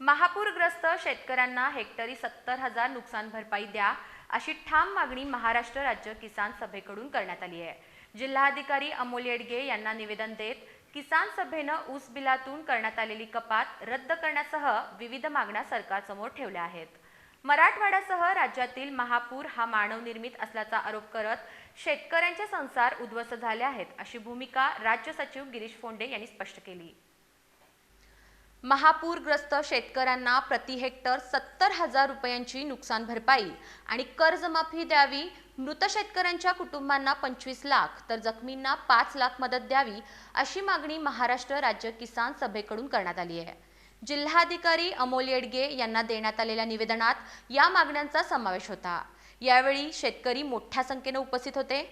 महापूरग्रस्त शेतकऱ्यांना हेक्टरी सत्तर हजार नुकसान भरपाई द्या अशी ठाम मागणी महाराष्ट्र राज्य किसान सभेकडून करण्यात आली आहे. जिल्हाधिकारी अमोल येडगे यांना निवेदन देत किसान सभेनं ऊस बिलातून करण्यात आलेली कपात रद्द करण्यासह विविध मागण्या सरकारसमोर ठेवल्या आहेत. मराठवाड्यासह राज्यातील महापूर हा मानवनिर्मित असल्याचा आरोप करत शेतकऱ्यांचे संसार उद्ध्वस्त झाले आहेत अशी भूमिका राज्य सचिव गिरीश फोंडे यांनी स्पष्ट केली. महापूरग्रस्त शेतकऱ्यांना प्रति हेक्टर सत्तर हजार रुपयांची नुकसान भरपाई आणि कर्जमाफी द्यावी मृत शेतकऱ्यांच्या कुटुंबांना पंचवीस लाख तर जखमींना पाच लाख मदत द्यावी अशी मागणी महाराष्ट्र राज्य किसान सभेकडून करण्यात आली आहे. जिल्हाधिकारी अमोल येडगे यांना देण्यात आलेल्या निवेदनात या मागण्यांचा समावेश होता. यावेळी शेतकरी मोठ्या संख्येने उपस्थित होते.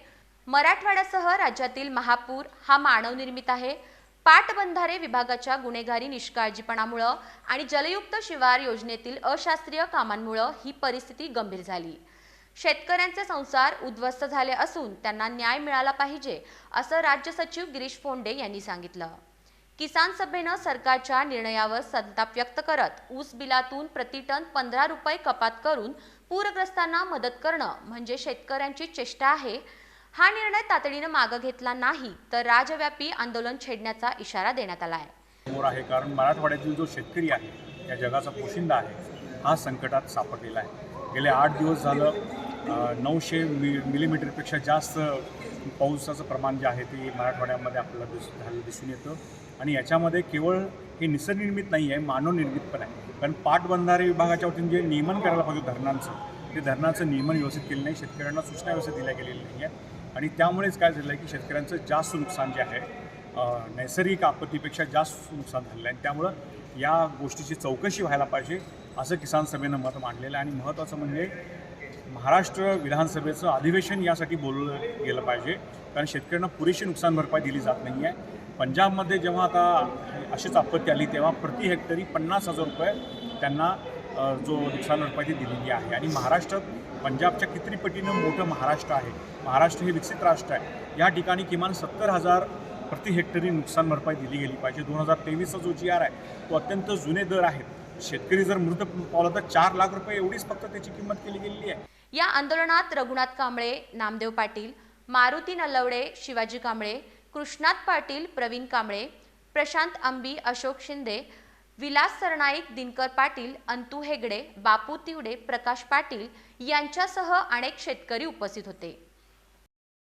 मराठवाड्यासह राज्यातील महापूर हा मानवनिर्मित आहे. पाटबंधारे विभागाच्या गुन्हेगारी निष्काळजीपणामुळं आणि जलयुक्त शिवार योजनेतील अशास्त्रीय कामांमुळं ही परिस्थिती गंभीर झाली. शेतकऱ्यांचे संसार उद्ध्वस्त झाले असून त्यांना न्याय मिळाला पाहिजे असं राज्य सचिव गिरीश फोंडे यांनी सांगितलं. किसान सभेनं सरकारच्या निर्णयावर संताप व्यक्त करत ऊस बिलातून प्रतिटन पंधरा रुपये कपात करून पूरग्रस्तांना मदत करणं म्हणजे शेतकऱ्यांची चेष्टा आहे हा निर्णय तातडीनं मागं घेतला नाही तर राज्यव्यापी आंदोलन छेडण्याचा इशारा देण्यात आला आहे. समोर आहे कारण मराठवाड्यातील जो शेतकरी आहे या जगाचा पोशिंदा आहे हा संकटात सापडलेला आहे. गेले आठ दिवस झालं नऊशे मि मिलीमीटरपेक्षा जास्त पावसाचं प्रमाण जे आहे ते मराठवाड्यामध्ये आपल्याला दिस झालं दिसून येतं. आणि याच्यामध्ये केवळ हे निसर्गनिर्मित नाही आहे मानवनिर्मित पण आहे. कारण पाटबंधारे विभागाच्या वतीने जे नियमन करायला पाहिजे धरणांचं ते धरणाचं नियमन व्यवस्थित केलं नाही शेतकऱ्यांना सूचना व्यवस्थित दिल्या गेलेल्या नाही आहे आणि त्यामुळेच काय झालं आहे की शेतकऱ्यांचं जास्त नुकसान जे आहे नैसर्गिक आपत्तीपेक्षा जास्त नुकसान झालेलं आहे. आणि त्यामुळं या गोष्टीची चौकशी व्हायला पाहिजे असं किसान सभेनं मत मांडलेलं आहे. आणि महत्त्वाचं म्हणजे महाराष्ट्र विधानसभेचं अधिवेशन यासाठी बोललं गेलं पाहिजे. कारण शेतकऱ्यांना पुरेशी नुकसान भरपाई दिली जात नाही आहे. पंजाबमध्ये जेव्हा आता अशीच आपत्ती आली तेव्हा प्रति हेक्टरी पन्नास हजार रुपये त्यांना जो नुकसान भरपाई ती दिलेली आहे. आणि महाराष्ट्रात पंजाबच्या किती पटीनं मोठं महाराष्ट्र आहे. महाराष्ट्र हे विकसित राष्ट्र आहे. या ठिकाणी किमान सत्तर हजार प्रति हेक्टरी नुकसान भरपाई दिली गेली पाहिजे. दोन हजार तेवीसचा जो जी आर आहे तो अत्यंत जुने दर आहेत शेतकरी जर मृत पावला तर चार लाख रुपये एवढीच फक्त त्याची किंमत केली गेलेली आहे. या आंदोलनात रघुनाथ कांबळे नामदेव पाटील मारुती नलवडे शिवाजी कांबळे कृष्णात पाटील प्रवीण कांबळे प्रशांत आंबी अशोक शिंदे विलास सरनाईक दिनकर पाटील अंतू हेगडे बापू तिवडे प्रकाश पाटील यांच्यासह अनेक शेतकरी उपस्थित होते.